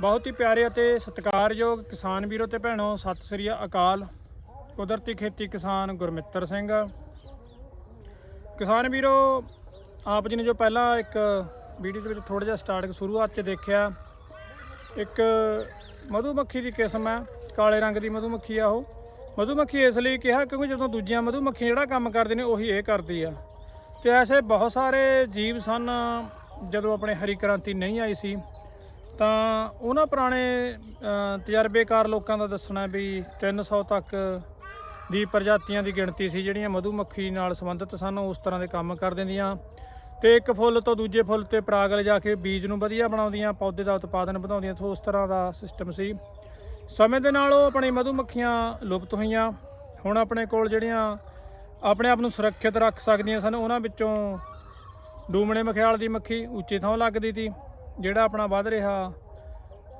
ਬਹੁਤ ਹੀ ਪਿਆਰੇ ਅਤੇ ਸਤਿਕਾਰਯੋਗ ਕਿਸਾਨ ਵੀਰੋ ਤੇ ਭੈਣੋ, ਸਤਿ ਸ੍ਰੀ ਅਕਾਲ। ਕੁਦਰਤੀ ਖੇਤੀ ਕਿਸਾਨ ਗੁਰਮਿੱਤਰ ਸਿੰਘ। ਕਿਸਾਨ ਵੀਰੋ, ਆਪ ਜੀ ਨੇ ਜੋ ਪਹਿਲਾਂ ਇੱਕ ਵੀਡੀਓ ਦੇ ਵਿੱਚ ਥੋੜਾ ਜਿਹਾ ਸਟਾਰਟ ਸ਼ੁਰੂਆਤ 'ਚ ਦੇਖਿਆ, ਇੱਕ ਮਧੂਮੱਖੀ ਦੀ ਕਿਸਮ ਹੈ, ਕਾਲੇ ਰੰਗ ਦੀ ਮਧੂਮੱਖੀ ਆ ਉਹ। ਮਧੂਮੱਖੀ ਇਸ ਲਈ ਕਿਹਾ ਕਿਉਂਕਿ ਜਦੋਂ ਦੂਜੀਆਂ ਮਧੂਮੱਖੀ ਜਿਹੜਾ ਕੰਮ ਕਰਦੇ ਨੇ, ਉਹੀ ਇਹ ਕਰਦੀ ਆ। ਤੇ ਐਸੇ ਬਹੁਤ ਸਾਰੇ ਜੀਵ ਸਨ, ਜਦੋਂ ਆਪਣੇ ਹਰੀ ਕ੍ਰਾਂਤੀ ਨਹੀਂ ਆਈ ਸੀ ਤਾਂ ਉਹਨਾਂ ਪੁਰਾਣੇ ਤਜਰਬੇਕਾਰ ਲੋਕਾਂ ਦਾ ਦੱਸਣਾ ਵੀ 300 ਤੱਕ ਦੀ ਪ੍ਰਜਾਤੀਆਂ ਦੀ ਗਿਣਤੀ ਸੀ, ਜਿਹੜੀਆਂ ਮਧੂਮੱਖੀ ਨਾਲ ਸੰਬੰਧਿਤ ਸਨ ਉਸ ਤਰ੍ਹਾਂ ਦੇ ਕੰਮ ਕਰ ਦਿੰਦੀਆਂ। ਤੇ ਇੱਕ ਫੁੱਲ ਤੋਂ ਦੂਜੇ ਫੁੱਲ ਤੇ ਪਰਾਗ ਲਿਜਾ ਕੇ ਬੀਜ ਨੂੰ ਵਧੀਆ ਬਣਾਉਂਦੀਆਂ, ਪੌਦੇ ਦਾ ਉਤਪਾਦਨ ਵਧਾਉਂਦੀਆਂ ਸੋ ਉਸ ਤਰ੍ਹਾਂ ਦਾ ਸਿਸਟਮ ਸੀ। ਸਮੇਂ ਦੇ ਨਾਲ ਉਹ ਆਪਣੀ ਮਧੂਮੱਖੀਆਂ ਲੁਪਤ ਹੋਈਆਂ। ਹੁਣ ਆਪਣੇ ਕੋਲ ਜਿਹੜੀਆਂ ਆਪਣੇ ਆਪ ਨੂੰ ਸੁਰੱਖਿਅਤ ਰੱਖ ਸਕਦੀਆਂ ਸਨ, ਉਹਨਾਂ ਵਿੱਚੋਂ ਡੂਮਣੇ ਮਖਿਆਲ ਦੀ ਮੱਖੀ ਉੱਚੀ ਥਾਂ ਲੱਗਦੀ ਸੀ ਜਿਹੜਾ ਆਪਣਾ ਵੱਧ ਰਿਹਾ,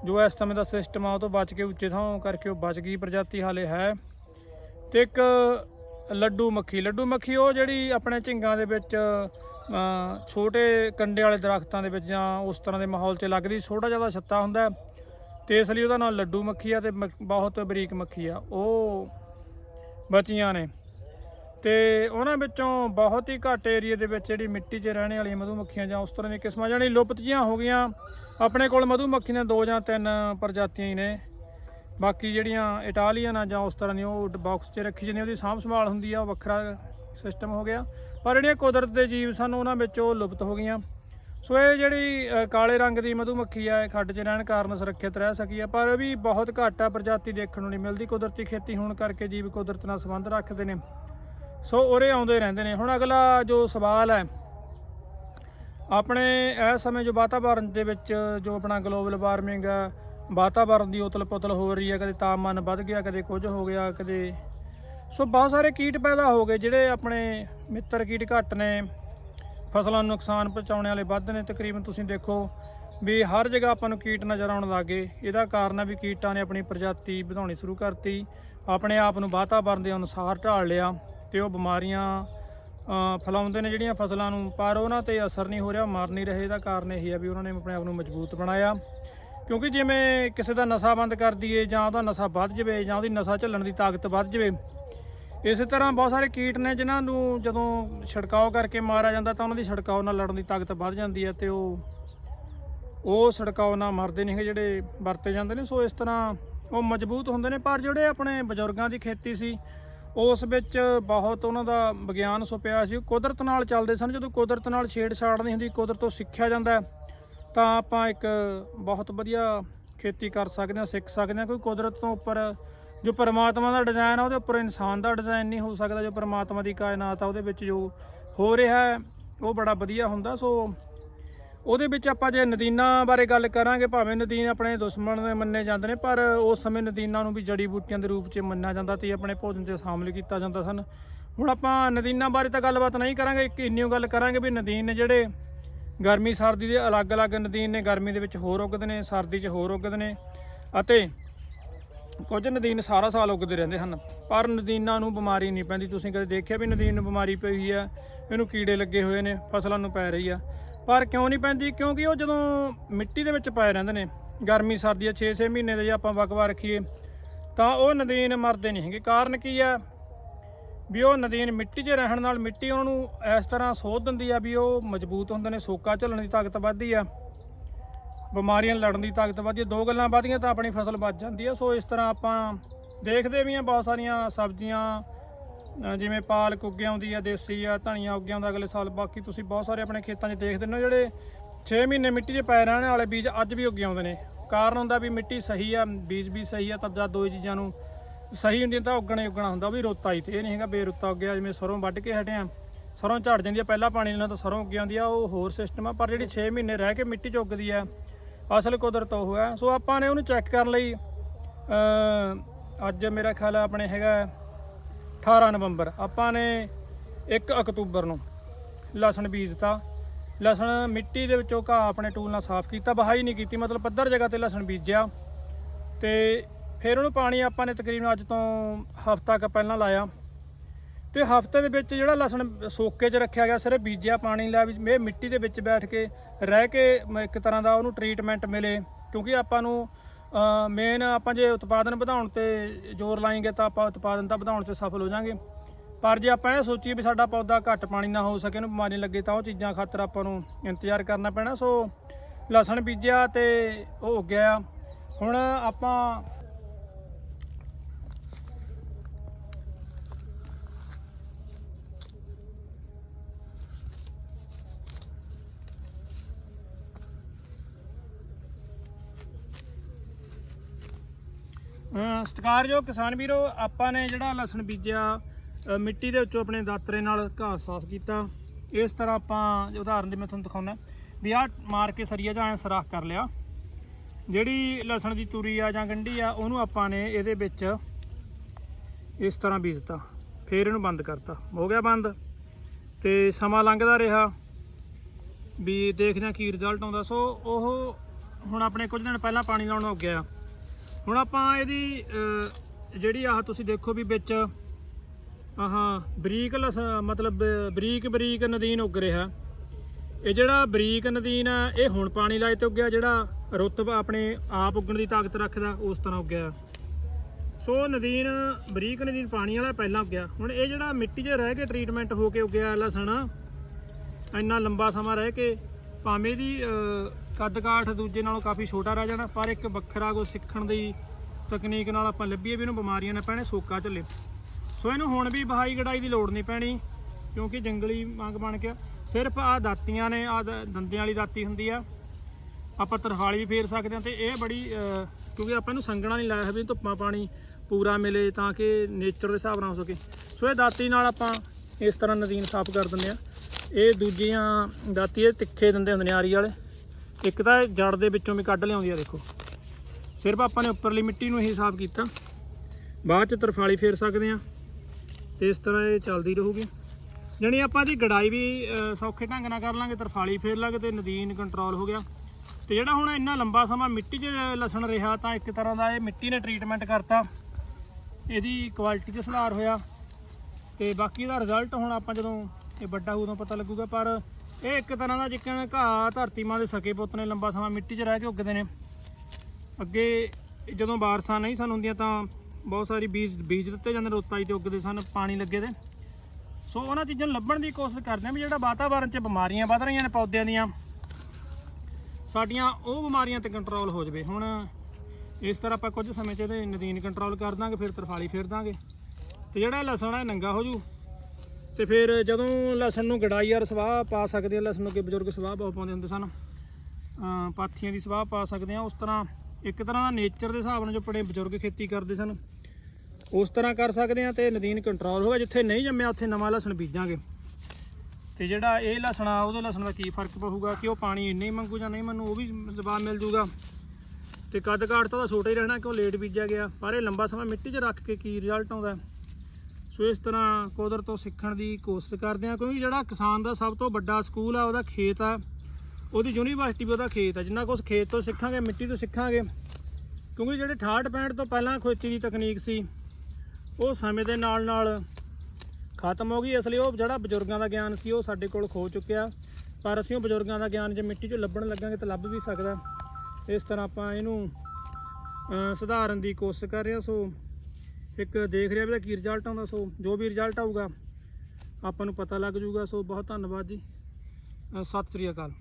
ਜੋ ਇਸ ਸਮੇਂ ਦਾ ਸਿਸਟਮ ਆ, ਉਹ ਤੋਂ ਬਚ ਕੇ ਉੱਚੇ ਥਾਂ ਕਰਕੇ ਉਹ ਬਚ ਗਈ, ਪ੍ਰਜਾਤੀ ਹਾਲੇ ਹੈ। ਤੇ ਇੱਕ ਲੱਡੂ ਮੱਖੀ ਲੱਡੂ ਮੱਖੀ ਉਹ ਜਿਹੜੀ ਆਪਣੇ ਝਿੰਗਾਂ ਦੇ ਵਿੱਚ ਛੋਟੇ ਕੰਡੇ ਵਾਲੇ ਦਰਖਤਾਂ ਦੇ ਵਿੱਚ ਜਾਂ ਉਸ ਤਰ੍ਹਾਂ ਦੇ ਮਾਹੌਲ 'ਚ ਲੱਗਦੀ, ਛੋਟਾ ਜਿਹਾ ਛੱਤਾ ਹੁੰਦਾ ਹੈ। ਤੇ ਇਸ ਲਈ ਉਹਦਾ ਨਾਮ ਲੱਡੂ ਮੱਖੀ ਆ ਤੇ ਮ- ਬਹੁਤ ਬਰੀਕ ਮੱਖੀ ਆ। ਉਹ ਬਚੀਆਂ ਨੇ। ਤੇ ਉਹਨਾਂ ਵਿੱਚੋਂ ਬਹੁਤ ਹੀ ਘੱਟ ਏਰੀਆ ਦੇ ਵਿੱਚ ਜਿਹੜੀ ਮਿੱਟੀ 'ਚ ਰਹਿਣ ਵਾਲੀਆਂ ਮਧੂਮੱਖੀਆਂ ਜਾਂ ਉਸ ਤਰ੍ਹਾਂ ਦੀਆਂ ਕਿਸਮਾਂ ਜਾਨੀ ਲੁਪਤ ਜੀਆਂ ਹੋ ਗਈਆਂ। ਆਪਣੇ ਕੋਲ ਮਧੂਮੱਖੀ ਦੀਆਂ ਦੋ ਜਾਂ ਤਿੰਨ ਪ੍ਰਜਾਤੀਆਂ ਹੀ ਨੇ। ਬਾਕੀ ਜਿਹੜੀਆਂ ਇਟਾਲੀਅਨ ਆ ਜਾਂ ਉਸ ਤਰ੍ਹਾਂ ਦੀਆਂ, ਉਹ ਬਾਕਸ 'ਚ ਰੱਖੀ ਜਾਂਦੀਆਂ, ਉਹਦੀ ਸਾਂਭ ਸੰਭਾਲ ਹੁੰਦੀ ਆ, ਉਹ ਵੱਖਰਾ ਸਿਸਟਮ ਹੋ ਗਿਆ। ਪਰ ਜਿਹੜੀਆਂ ਕੁਦਰਤ ਦੇ ਜੀਵ ਸਨ, ਉਹਨਾਂ ਵਿੱਚ ਉਹ ਲੁਪਤ ਹੋ ਗਈਆਂ। ਸੋ ਇਹ ਜਿਹੜੀ ਕਾਲੇ ਰੰਗ ਦੀ ਮਧੂਮੱਖੀ ਆ, ਇਹ ਖੱਡ 'ਚ ਰਹਿਣ ਕਾਰਨ ਸੁਰੱਖਿਅਤ ਰਹਿ ਸਕੀ ਆ। ਪਰ ਇਹ ਵੀ ਬਹੁਤ ਘੱਟ ਆ, ਪ੍ਰਜਾਤੀ ਦੇਖਣ ਨੂੰ ਨਹੀਂ ਮਿਲਦੀ। ਕੁਦਰਤੀ ਖੇਤੀ ਹੋਣ ਕਰਕੇ ਜੀਵ ਕੁਦਰਤ ਨਾਲ ਸੰਬੰਧ ਰੱਖਦੇ ਨੇ। ਸੋ ਉਰੇ ਆਉਂਦੇ ਰਹਿੰਦੇ ਨੇ। ਹੁਣ ਅਗਲਾ ਜੋ ਸਵਾਲ ਹੈ, ਆਪਣੇ ਇਸ ਸਮੇਂ ਜੋ ਵਾਤਾਵਰਣ ਦੇ ਵਿੱਚ ਜੋ ਆਪਣਾ ਗਲੋਬਲ ਵਾਰਮਿੰਗ ਆ ਵਾਤਾਵਰਣ ਦੀ ਉਤਲ ਪੁਤਲ ਹੋ ਰਹੀ ਹੈ, ਕਦੇ ਤਾਪਮਾਨ ਵੱਧ ਗਿਆ, ਕਦੇ ਕੁਝ ਹੋ ਗਿਆ, ਕਦੇ ਸੋ ਬਹੁਤ ਸਾਰੇ ਕੀਟ ਪੈਦਾ ਹੋ ਗਏ, ਜਿਹੜੇ ਆਪਣੇ ਮਿੱਤਰ ਕੀਟ ਘੱਟ ਨੇ, ਫਸਲਾਂ ਨੂੰ ਨੁਕਸਾਨ ਪਹੁੰਚਾਉਣ ਵਾਲੇ ਵੱਧ ਨੇ। ਤਕਰੀਬਨ ਤੁਸੀਂ ਦੇਖੋ ਵੀ ਹਰ ਜਗ੍ਹਾ ਆਪਾਂ ਨੂੰ ਕੀਟ ਨਜ਼ਰ ਆਉਣ ਲੱਗੇ ਇਹਦਾ ਕਾਰਨ ਹੈ ਵੀ ਕੀਟਾਂ ਨੇ ਆਪਣੀ ਪ੍ਰਜਾਤੀ ਵਧਾਉਣੀ ਸ਼ੁਰੂ ਕਰਤੀ, ਆਪਣੇ ਆਪ ਨੂੰ ਵਾਤਾਵਰਣ ਦੇ ਅਨੁਸਾਰ ਢਾਲ ਲਿਆ। ਤੇ ਉਹ ਬਿਮਾਰੀਆਂ ਫੈਲਾਉਂਦੇ ਨੇ ਜਿਹੜੀਆਂ ਫਸਲਾਂ ਨੂੰ, ਪਰ ਉਹਨਾਂ ਤੇ ਅਸਰ ਨਹੀਂ ਹੋ ਰਿਹਾ, ਮਰ ਨਹੀਂ ਰਹੇ, ਇਹਦਾ ਕਾਰਨ ਇਹ ਹੈ ਵੀ ਉਹਨਾਂ ਨੇ ਆਪਣੇ ਆਪ ਨੂੰ ਮਜ਼ਬੂਤ ਬਣਾਇਆ। ਕਿਉਂਕਿ ਜਿਵੇਂ ਕਿਸੇ ਦਾ ਨਸ਼ਾ ਬੰਦ ਕਰ ਦਈਏ, ਜਾਂ ਉਹਦਾ ਨਸ਼ਾ ਵੱਧ ਜਾਵੇ, ਜਾਂ ਉਹਦੀ ਨਸ਼ਾ ਝੱਲਣ ਦੀ ਤਾਕਤ ਵੱਧ ਜਾਵੇ, ਇਸੇ ਤਰ੍ਹਾਂ ਬਹੁਤ ਸਾਰੇ ਕੀਟ ਨੇ ਜਿਨ੍ਹਾਂ ਨੂੰ ਜਦੋਂ ਛਿੜਕਾਓ ਕਰਕੇ ਮਾਰਿਆ ਜਾਂਦਾ, ਤਾਂ ਉਹਨਾਂ ਦੀ ਛਿੜਕਾਓ ਨਾਲ ਲੜਨ ਦੀ ਤਾਕਤ ਵੱਧ ਜਾਂਦੀ ਹੈ ਤੇ ਉਹ ਉਹ ਛਿੜਕਾਓ ਨਾਲ ਮਰਦੇ ਨਹੀਂ ਜਿਹੜੇ ਵਰਤੇ ਜਾਂਦੇ ਨੇ। ਸੋ ਇਸ ਤਰ੍ਹਾਂ ਉਹ ਮਜ਼ਬੂਤ ਹੁੰਦੇ ਨੇ, ਪਰ ਜਿਹੜੇ ਆਪਣੇ ਬਜ਼ੁਰਗਾਂ ਦੀ ਖੇਤੀ ਸੀ ਉਸ ਵਿੱਚ ਬਹੁਤ ਉਹਨਾਂ ਦਾ ਵਿਗਿਆਨ ਸੁਪਿਆ ਸੀ। ਉਹ ਕੁਦਰਤ ਨਾਲ ਚੱਲਦੇ ਸਨ। ਜਦੋਂ ਕੁਦਰਤ ਨਾਲ ਛੇੜਛਾੜ ਨਹੀਂ ਹੁੰਦੀ, ਕੁਦਰਤ ਤੋਂ ਸਿੱਖਿਆ ਜਾਂਦਾ ਤਾਂ ਆਪਾਂ ਇੱਕ ਬਹੁਤ ਵਧੀਆ ਖੇਤੀ ਕਰ ਸਕਦੇ ਹਾਂ, ਸਿੱਖ ਸਕਦੇ ਹਾਂ। ਕੋਈ ਕੁਦਰਤ ਤੋਂ ਉੱਪਰ ਜੋ ਪਰਮਾਤਮਾ ਦਾ ਡਿਜ਼ਾਈਨ ਆ, ਉਹਦੇ ਉੱਪਰ ਇਨਸਾਨ ਦਾ ਡਿਜ਼ਾਈਨ ਨਹੀਂ ਹੋ ਸਕਦਾ। ਜੋ ਪਰਮਾਤਮਾ ਦੀ ਕਾਇਨਾਤ ਆ, ਉਹਦੇ ਵਿੱਚ ਜੋ ਹੋ ਰਿਹਾ ਹੈ, ਉਹ ਬੜਾ ਵਧੀਆ ਹੁੰਦਾ। ਸੋ ਉਹਦੇ ਵਿੱਚ ਆਪਾਂ ਜੇ ਨਦੀਨਾਂ ਬਾਰੇ ਗੱਲ ਕਰਾਂਗੇ, ਭਾਵੇਂ ਨਦੀਨ ਆਪਣੇ ਦੁਸ਼ਮਣ ਦੇ ਮੰਨੇ ਜਾਂਦੇ ਨੇ, ਪਰ ਉਸ ਸਮੇਂ ਨਦੀਨਾਂ ਨੂੰ ਵੀ ਜੜੀ ਬੂਟੀਆਂ ਦੇ ਰੂਪ 'ਚ ਮੰਨਿਆ ਜਾਂਦਾ ਤੇ ਆਪਣੇ ਭੋਜਨ 'ਚ ਸ਼ਾਮਿਲ ਕੀਤਾ ਜਾਂਦਾ ਸਨ। ਹੁਣ ਆਪਾਂ ਨਦੀਨਾਂ ਬਾਰੇ ਤਾਂ ਗੱਲਬਾਤ ਨਹੀਂ ਕਰਾਂਗੇ, ਇੱਕ ਇੰਨੀਓ ਗੱਲ ਕਰਾਂਗੇ ਵੀ ਨਦੀਨ ਨੇ ਜਿਹੜੇ ਗਰਮੀ, ਸਰਦੀ ਦੇ ਅਲੱਗ-ਅਲੱਗ ਨਦੀਨ ਨੇ, ਗਰਮੀ ਦੇ ਵਿੱਚ ਹੋਰ ਉੱਗਦੇ ਨੇ, ਸਰਦੀ 'ਚ ਹੋਰ ਉੱਗਦੇ ਨੇ, ਅਤੇ ਕੁਝ ਨਦੀਨ ਸਾਰਾ ਸਾਲ ਉੱਗਦੇ ਰਹਿੰਦੇ ਹਨ, ਪਰ ਨਦੀਨਾਂ ਨੂੰ ਬਿਮਾਰੀ ਨਹੀਂ ਪੈਂਦੀ। ਤੁਸੀਂ ਕਦੇ ਦੇਖਿਆ ਵੀ ਨਦੀਨ ਨੂੰ ਬਿਮਾਰੀ ਪਈ ਹੋਈ ਆ ਇਹਨੂੰ ਕੀੜੇ ਲੱਗੇ ਹੋਏ ਨੇ, ਫਸਲਾਂ ਨੂੰ ਪੈ ਰਹੀ ਆ। ਪਰ ਕਿਉਂ ਨਹੀਂ ਪੈਂਦੀ? ਕਿਉਂਕਿ ਉਹ ਜਦੋਂ ਮਿੱਟੀ ਦੇ ਵਿੱਚ ਪਏ ਰਹਿੰਦੇ ਨੇ, ਗਰਮੀ, ਸਰਦੀ ਆ 6-6 ਮਹੀਨੇ ਦੇ ਜੇ ਆਪਾਂ ਵਕਵਾ ਰੱਖੀਏ, ਤਾਂ ਉਹ ਨਦੀਨ ਮਰਦੇ ਨਹੀਂ ਹੈਗੇ। ਕਾਰਨ ਕੀ ਆ? ਵੀ ਉਹ ਨਦੀਨ ਮਿੱਟੀ 'ਚ ਰਹਿਣ ਨਾਲ ਮਿੱਟੀ ਉਹਨਾਂ ਨੂੰ ਇਸ ਤਰ੍ਹਾਂ ਸੋਧ ਦਿੰਦੀ ਆ ਵੀ ਉਹ ਮਜ਼ਬੂਤ ਹੁੰਦੇ ਨੇ, ਸੋਕਾ ਝੱਲਣ ਦੀ ਤਾਕਤ ਵੱਧਦੀ ਆ, ਬਿਮਾਰੀਆਂ ਲੜਨ ਦੀ ਤਾਕਤ ਵੱਧਦੀ ਹੈ ਦੋ ਗੱਲਾਂ ਵੱਧਦੀਆਂ ਤਾਂ ਆਪਣੀ ਫਸਲ ਬਚ ਜਾਂਦੀ ਹੈ ਸੋ ਇਸ ਤਰ੍ਹਾਂ ਆਪਾਂ ਦੇਖਦੇ ਵੀ ਆ ਬਹੁਤ ਸਾਰੀਆਂ ਸਬਜ਼ੀਆਂ ਜਿਵੇਂ ਪਾਲਕ ਉੱਗੇ ਆਉਂਦੀ ਆ, ਦੇਸੀ ਆ, ਧਨੀਆ ਉੱਗੇ ਆਉਂਦਾ ਅਗਲੇ ਸਾਲ, ਬਾਕੀ ਤੁਸੀਂ ਬਹੁਤ ਸਾਰੇ ਆਪਣੇ ਖੇਤਾਂ 'ਚ ਦੇਖਦੇ ਹੋ, ਜਿਹੜੇ 6 ਮਹੀਨੇ ਮਿੱਟੀ 'ਚ ਪਏ ਰਹਿਣ ਵਾਲੇ ਬੀਜ ਅੱਜ ਵੀ ਉੱਗੇ ਆਉਂਦੇ ਨੇ। ਕਾਰਨ ਹੁੰਦਾ ਵੀ ਮਿੱਟੀ ਸਹੀ ਆ, ਬੀਜ ਵੀ ਸਹੀ ਆ, ਤਾਂ ਜਦ ਦੋ ਚੀਜ਼ਾਂ ਨੂੰ ਸਹੀ ਹੁੰਦੀਆਂ ਤਾਂ ਉੱਗਣਾ ਹੀ ਉੱਗਣਾ ਹੁੰਦਾ ਵੀ ਰੋਤਾ ਹੀ ਤੇ ਇਹ ਨਹੀਂ ਹੈਗਾ ਬੇਰੁੱਤਾ ਉੱਗਿਆ, ਜਿਵੇਂ ਸਰੋਂ ਵੱਢ ਕੇ ਹਟਿਆ ਸਰੋਂ ਝੜ ਜਾਂਦੀ ਆ, ਪਹਿਲਾਂ ਪਾਣੀ ਨਾਲ ਤਾਂ ਸਰੋਂ ਉੱਗ ਆਉਂਦੀ ਆ, ਉਹ ਹੋਰ ਸਿਸਟਮ ਆ, ਪਰ ਜਿਹੜੀ 6 ਮਹੀਨੇ ਰਹਿ ਕੇ ਮਿੱਟੀ 'ਚ ਉੱਗਦੀ ਆ, ਅਸਲ ਕੁਦਰਤ ਉਹ ਹੈ ਸੋ ਆਪਾਂ ਨੇ ਉਹਨੂੰ ਚੈੱਕ ਕਰਨ ਲਈ ਅੱਜ ਮੇਰਾ ਖਿਆਲ ਆਪਣੇ ਹੈਗਾ 18 ਨਵੰਬਰ, ਆਪਾਂ ਨੇ 1 ਅਕਤੂਬਰ ਨੂੰ ਲਸਣ ਬੀਜਤਾ। ਲਸਣ ਮਿੱਟੀ ਦੇ ਵਿੱਚੋਂ ਘਾਹ ਆਪਣੇ ਟੂਲ ਨਾਲ ਸਾਫ਼ ਕੀਤਾ, ਬਹਾਈ ਨਹੀਂ ਕੀਤੀ, ਮਤਲਬ ਪੱਧਰ ਜਗ੍ਹਾ ਤੇ ਲਸਣ ਬੀਜਿਆ। ਤੇ ਫਿਰ ਉਹਨੂੰ ਪਾਣੀ ਆਪਾਂ ਨੇ ਤਕਰੀਬਨ ਅੱਜ ਤੋਂ ਹਫ਼ਤਾ ਕੁ ਪਹਿਲਾਂ ਲਾਇਆ। ਤੇ ਹਫ਼ਤੇ ਦੇ ਵਿੱਚ ਜਿਹੜਾ ਲਸਣ ਸੋਕੇ 'ਚ ਰੱਖਿਆ ਗਿਆ, ਸਿਰਫ ਬੀਜਿਆ ਪਾਣੀ ਲਾ ਵੀ ਇਹ ਮਿੱਟੀ ਦੇ ਵਿੱਚ ਬੈਠ ਕੇ ਰਹਿ ਕੇ ਇੱਕ ਤਰ੍ਹਾਂ ਦਾ ਉਹਨੂੰ ਟ੍ਰੀਟਮੈਂਟ ਮਿਲੇ। ਕਿਉਂਕਿ ਆਪਾਂ ਨੂੰ ਮੇਨ ਆਪਾਂ ਜੇ ਉਤਪਾਦਨ ਵਧਾਉਣ ਤੇ ਜ਼ੋਰ ਲਾਏਂਗੇ ਤਾਂ ਆਪਾਂ ਉਤਪਾਦਨ ਤਾਂ ਵਧਾਉਣ 'ਚ ਸਫਲ ਹੋ ਜਾਾਂਗੇ। ਪਰ ਜੇ ਆਪਾਂ ਇਹ ਸੋਚੀਏ ਵੀ ਸਾਡਾ ਪੌਦਾ ਘੱਟ ਪਾਣੀ ਨਾ ਹੋ ਸਕੇ, ਇਹਨੂੰ ਬਿਮਾਰੀ ਲੱਗੇ ਤਾਂ ਉਹ ਚੀਜ਼ਾਂ ਖਾਤਰ ਆਪਾਂ ਨੂੰ ਇੰਤਜ਼ਾਰ ਕਰਨਾ ਪੈਣਾ। ਸੋ ਲਸਣ ਬੀਜਿਆ ਤੇ ਉਹ ਹੋ ਗਿਆ। ਹੁਣ ਆਪਾਂ ਸਤਿਕਾਰਯੋਗ ਕਿਸਾਨ ਵੀਰੋ, ਆਪਾਂ ਨੇ ਜਿਹੜਾ ਲਸਣ ਬੀਜਿਆ ਮਿੱਟੀ ਦੇ ਵਿੱਚੋਂ ਆਪਣੇ ਦਾਤਰੇ ਨਾਲ ਘਾਹ ਸਾਫ਼ ਕੀਤਾ। ਇਸ ਤਰ੍ਹਾਂ ਆਪਾਂ ਉਦਾਹਰਨ ਦੇ ਮੈਂ ਤੁਹਾਨੂੰ ਦਿਖਾਉਣਾ ਵੀ ਆਹ ਮਾਰ ਕੇ ਸਰੀਆ ਜਾਂ ਐਂ ਸਰਾਖ ਕਰ ਲਿਆ। ਜਿਹੜੀ ਲਸਣ ਦੀ ਤੂਰੀ ਆ ਜਾਂ ਗੰਢੀ ਆ, ਉਹਨੂੰ ਆਪਾਂ ਨੇ ਇਹਦੇ ਵਿੱਚ ਇਸ ਤਰ੍ਹਾਂ ਬੀਜਤਾ। ਫਿਰ ਇਹਨੂੰ ਬੰਦ ਕਰਤਾ। ਹੋ ਗਿਆ ਬੰਦ। ਤੇ ਸਮਾਂ ਲੰਘਦਾ ਰਿਹਾ। ਵੀ ਦੇਖਦੇ ਹਾਂ ਕੀ ਰਿਜ਼ਲਟ ਆਉਂਦਾ। ਸੋ ਉਹ ਹੁਣ ਆਪਣੇ ਕੁਝ ਦਿਨ ਪਹਿਲਾਂ ਪਾਣੀ ਲਾਉਣ ਹੋ ਗਿਆ ਹੁਣ ਆਪਾਂ ਇਹਦੀ ਜਿਹੜੀ ਆਹ ਤੁਸੀਂ ਦੇਖੋ ਵੀ ਵਿੱਚ ਆਹ ਬਰੀਕ ਲਸ, ਮਤਲਬ ਬਰੀਕ ਬਰੀਕ ਨਦੀਨ ਉੱਗ ਰਿਹਾ। ਇਹ ਜਿਹੜਾ ਬਰੀਕ ਨਦੀਨ ਆ, ਇਹ ਹੁਣ ਪਾਣੀ ਲਾਏ ਤੇ ਉੱਗਿਆ, ਜਿਹੜਾ ਰੁੱਤ ਆਪਣੇ ਆਪ ਉੱਗਣ ਦੀ ਤਾਕਤ ਰੱਖਦਾ, ਉਸ ਤਰ੍ਹਾਂ ਉੱਗਿਆ। ਸੋ ਨਦੀਨ, ਬਰੀਕ ਨਦੀਨ ਪਾਣੀ ਵਾਲਾ ਪਹਿਲਾਂ ਉੱਗਿਆ। ਹੁਣ ਇਹ ਜਿਹੜਾ ਮਿੱਟੀ 'ਚ ਰਹਿ ਕੇ ਟ੍ਰੀਟਮੈਂਟ ਹੋ ਕੇ ਉੱਗਿਆ ਲਸਣ, ਇੰਨਾ ਲੰਬਾ ਸਮਾਂ ਰਹਿ ਕੇ, ਭਾਵੇਂ ਦੀ ਕੱਦ ਕਾਠ ਦੂਜੇ ਨਾਲੋਂ ਕਾਫੀ ਛੋਟਾ ਰਹਿ ਜਾਣਾ, ਪਰ ਇੱਕ ਵੱਖਰਾ ਕੋ ਸਿੱਖਣ ਦੀ ਤਕਨੀਕ ਨਾਲ ਆਪਾਂ ਲੱਭੀਏ ਵੀ ਇਹਨੂੰ ਬਿਮਾਰੀਆਂ ਨਾ ਪੈਣੇ, ਸੋਕਾ ਝੱਲੇ। ਸੋ ਇਹਨੂੰ ਹੁਣ ਵੀ ਬਹਾਈ ਗੜਾਈ ਦੀ ਲੋੜ ਨਹੀਂ ਪੈਣੀ, ਕਿਉਂਕਿ ਜੰਗਲੀ ਮੰਗ ਬਣ ਕੇ ਸਿਰਫ ਆ ਦਾਤੀਆਂ ਨੇ ਆ ਦੰਦਿਆਂ ਵਾਲੀ ਦਾਤੀ ਹੁੰਦੀ ਆ। ਆਪਾਂ ਤਰਹਾਲੀ ਵੀ ਫੇਰ ਸਕਦੇ ਹਾਂ ਤੇ ਇਹ ਬੜੀ ਕਿਉਂਕਿ ਆਪਾਂ ਇਹਨੂੰ ਸੰਗਣਾ ਨਹੀਂ ਲਾਇਆ ਵੀ ਧੁੱਪਾਂ ਪਾਣੀ ਪੂਰਾ ਮਿਲੇ ਤਾਂ ਕਿ ਨੇਚਰ ਦੇ ਹਿਸਾਬ ਨਾਲ ਹੋ ਸਕੇ। ਸੋ ਇਹ ਦਾਤੀ ਨਾਲ ਆਪਾਂ ਇਸ ਤਰ੍ਹਾਂ ਨਦੀਨ ਸਾਫ਼ ਕਰ ਦਿੰਦੇ ਆ ਇਹ ਦੂਜੀਆਂ ਦਾਤੀ, ਇਹ ਤਿੱਖੇ ਦਿੰਦੇ ਹੁੰਦੇ ਨੇ ਆਰੀ ਵਾਲੇ। ਇੱਕ ਤਾਂ ਜੜ ਦੇ ਵਿੱਚੋਂ ਵੀ ਕੱਢ ਲਿਆਉਂਦੀ ਆ, ਦੇਖੋ। ਸਿਰਫ ਆਪਾਂ ਨੇ ਉੱਪਰਲੀ ਮਿੱਟੀ ਨੂੰ ਹੀ ਸਾਫ਼ ਕੀਤਾ। ਬਾਅਦ ਚ ਤਰਫਾਲੀ ਫੇਰ ਸਕਦੇ ਆ। ਤੇ ਇਸ ਤਰ੍ਹਾਂ ਇਹ ਚੱਲਦੀ ਰਹੂਗੀ। ਜਣੀ ਆਪਾਂ ਦੀ ਗੜਾਈ ਵੀ ਸੌਖੇ ਢੰਗ ਨਾਲ ਕਰ ਲਾਂਗੇ, ਤਰਫਾਲੀ ਫੇਰ ਲਾਂਗੇ ਤੇ ਨਦੀਨ ਕੰਟਰੋਲ ਹੋ ਗਿਆ। ਤੇ ਜਿਹੜਾ ਹੁਣ ਇੰਨਾ ਲੰਬਾ ਸਮਾਂ ਮਿੱਟੀ 'ਚ ਲਸਣ ਰਿਹਾ, ਤਾਂ ਇੱਕ ਤਰ੍ਹਾਂ ਦਾ ਇਹ ਮਿੱਟੀ ਨੇ ਟ੍ਰੀਟਮੈਂਟ ਕਰਤਾ। ਇਹਦੀ ਕੁਆਲਿਟੀ 'ਚ ਸੁਧਾਰ ਹੋਇਆ। ਤੇ ਬਾਕੀ ਦਾ ਰਿਜ਼ਲਟ ਹੁਣ ਆਪਾਂ ਜਦੋਂ ਇਹ ਵੱਡਾ ਹੋਊ ਉਦੋਂ ਪਤਾ ਲੱਗੂਗਾ, ਪਰ ਇਹ ਇੱਕ ਤਰ੍ਹਾਂ ਦਾ ਜਿੱਕਣ ਘਾਹ ਧਰਤੀ ਮਾਂ ਦੇ ਸਕੇ ਪੁੱਤ ਨੇ ਲੰਬਾ ਸਮਾਂ ਮਿੱਟੀ 'ਚ ਰਹਿ ਕੇ ਉੱਗਦੇ ਨੇ। ਅੱਗੇ ਜਦੋਂ ਬਾਰਸਾਂ ਨਹੀਂ ਸਨ ਹੁੰਦੀਆਂ ਤਾਂ ਬਹੁਤ ਸਾਰੀ ਬੀਜ ਬੀਜ ਦਿੱਤੇ ਜਾਂਦੇ ਰੋਤਾਈ ਤੇ ਉੱਗਦੇ ਸਨ, ਪਾਣੀ ਲੱਗੇ ਦੇ। ਸੋ ਉਹਨਾਂ ਚੀਜ਼ਾਂ ਨੂੰ ਲੱਭਣ ਦੀ ਕੋਸ਼ਿਸ਼ ਕਰਦੇ ਹਾਂ ਵੀ ਜਿਹੜਾ ਵਾਤਾਵਰਣ 'ਚ ਬਿਮਾਰੀਆਂ ਵੱਧ ਰਹੀਆਂ ਨੇ ਪੌਦਿਆਂ ਦੀਆਂ, ਸਾਡੀਆਂ ਉਹ ਬਿਮਾਰੀਆਂ ਤੇ ਕੰਟਰੋਲ ਹੋ ਜਾਵੇ। ਹੁਣ ਇਸ ਤਰ੍ਹਾਂ ਆਪਾਂ ਕੁਝ ਸਮੇਂ 'ਚ ਇਹਦੇ ਨਦੀਨ ਕੰਟਰੋਲ ਕਰ ਦਾਂਗੇ, ਫਿਰ ਤਰਫਾਲੀ ਫੇਰ ਦਾਂਗੇ। ਤੇ ਜਿਹੜਾ ਲਸਣ ਹੈ ਨੰਗਾ ਹੋ ਜੂ। ਤੇ ਫਿਰ ਜਦੋਂ ਲਸਣ ਨੂੰ ਗੜਾਈ ਔਰ ਸਵਾਹ ਪਾ ਸਕਦੇ ਆ, ਲਸਣ ਨੂੰ ਅੱਗੇ ਬਜ਼ੁਰਗ ਸਵਾਹ ਬਹੁਤ ਪਾਉਂਦੇ ਹੁੰਦੇ ਸਨ। ਪਾਥੀਆਂ ਦੀ ਸਵਾਹ ਪਾ ਸਕਦੇ ਆ। ਉਸ ਤਰ੍ਹਾਂ, ਇੱਕ ਤਰ੍ਹਾਂ ਦਾ ਨੇਚਰ ਦੇ ਹਿਸਾਬ ਨਾਲ ਜੋ ਆਪਣੇ ਬਜ਼ੁਰਗ ਖੇਤੀ ਕਰਦੇ ਸਨ, ਉਸ ਤਰ੍ਹਾਂ ਕਰ ਸਕਦੇ ਆ ਤੇ ਨਦੀਨ ਕੰਟਰੋਲ ਹੋਵੇ। ਜਿੱਥੇ ਨਹੀਂ ਜੰਮਿਆ, ਉੱਥੇ ਨਵਾਂ ਲਸਣ ਬੀਜਾਂਗੇ। ਤੇ ਜਿਹੜਾ ਇਹ ਲਸਣ ਆ, ਉਹਦੇ ਲਸਣ ਦਾ ਕੀ ਫ਼ਰਕ ਪਊਗਾ ਕਿ ਉਹ ਪਾਣੀ ਇੰਨੇ ਹੀ ਮੰਗੂ ਜਾਂ ਨਹੀਂ ਮੈਨੂੰ ਉਹ ਵੀ ਜਵਾਬ ਮਿਲ ਜੂਗਾ। ਤੇ ਕੱਦ ਕਾਠ ਤਾਂ ਉਹਦਾ ਛੋਟਾ ਹੀ ਰਹਿਣਾ ਕਿ ਉਹ ਲੇਟ ਬੀਜਿਆ ਗਿਆ। ਪਰ ਇਹ ਲੰਬਾ ਸਮਾਂ ਮਿੱਟੀ 'ਚ ਰੱਖ ਕੇ ਕੀ ਰਿਜ਼ਲਟ ਆਉਂਦਾ? ਸੋ ਇਸ ਤਰ੍ਹਾਂ ਕੁਦਰਤ ਤੋਂ ਸਿੱਖਣ ਦੀ ਕੋਸ਼ਿਸ਼ ਕਰਦੇ ਆ ਕਿਉਂਕਿ ਜਿਹੜਾ ਕਿਸਾਨ ਦਾ ਸਭ ਤੋਂ ਵੱਡਾ ਸਕੂਲ ਆ, ਉਹਦਾ ਖੇਤ ਆ। ਉਹਦੀ ਯੂਨੀਵਰਸਿਟੀ ਵੀ ਉਹਦਾ ਖੇਤ ਆ। ਜਿੰਨਾ ਕੁਛ ਖੇਤ ਤੋਂ ਸਿੱਖਾਂਗੇ, ਮਿੱਟੀ ਤੋਂ ਸਿੱਖਾਂਗੇ, ਕਿਉਂਕਿ ਜਿਹੜੇ 68 65 ਤੋਂ ਪਹਿਲਾਂ ਖੇਤੀ ਦੀ ਤਕਨੀਕ ਸੀ, ਉਹ ਸਮੇਂ ਦੇ ਨਾਲ ਨਾਲ ਖਤਮ ਹੋ ਗਈ। ਇਸ ਲਈ ਉਹ ਜਿਹੜਾ ਬਜ਼ੁਰਗਾਂ ਦਾ ਗਿਆਨ ਸੀ, ਉਹ ਸਾਡੇ ਕੋਲ ਖੋ ਚੁੱਕਿਆ। ਪਰ ਅਸੀਂ ਉਹ ਬਜ਼ੁਰਗਾਂ ਦਾ ਗਿਆਨ ਜੇ ਮਿੱਟੀ 'ਚੋਂ ਲੱਭਣ ਲੱਗਾਂਗੇ, ਤਾਂ ਲੱਭ ਵੀ ਸਕਦਾ। ਇਸ ਤਰ੍ਹਾਂ ਆਪਾਂ ਇਹਨੂੰ ਸੁਧਾਰਨ ਦੀ ਕੋਸ਼ਿਸ਼ ਕਰ ਰਹੇ ਹਾਂ। ਸੋ ਇੱਕ ਦੇਖ ਰਿਹਾ ਵੀ ਇਹਦਾ ਕੀ ਰਿਜ਼ਲਟ ਆਉਂਦਾ, ਸੋ ਜੋ ਵੀ ਰਿਜ਼ਲਟ ਆਊਗਾ, ਆਪਾਂ ਨੂੰ ਪਤਾ ਲੱਗ ਜਾਊਗਾ। ਸੋ ਬਹੁਤ ਧੰਨਵਾਦ ਜੀ। ਸਤਿ ਸ੍ਰੀ ਅਕਾਲ।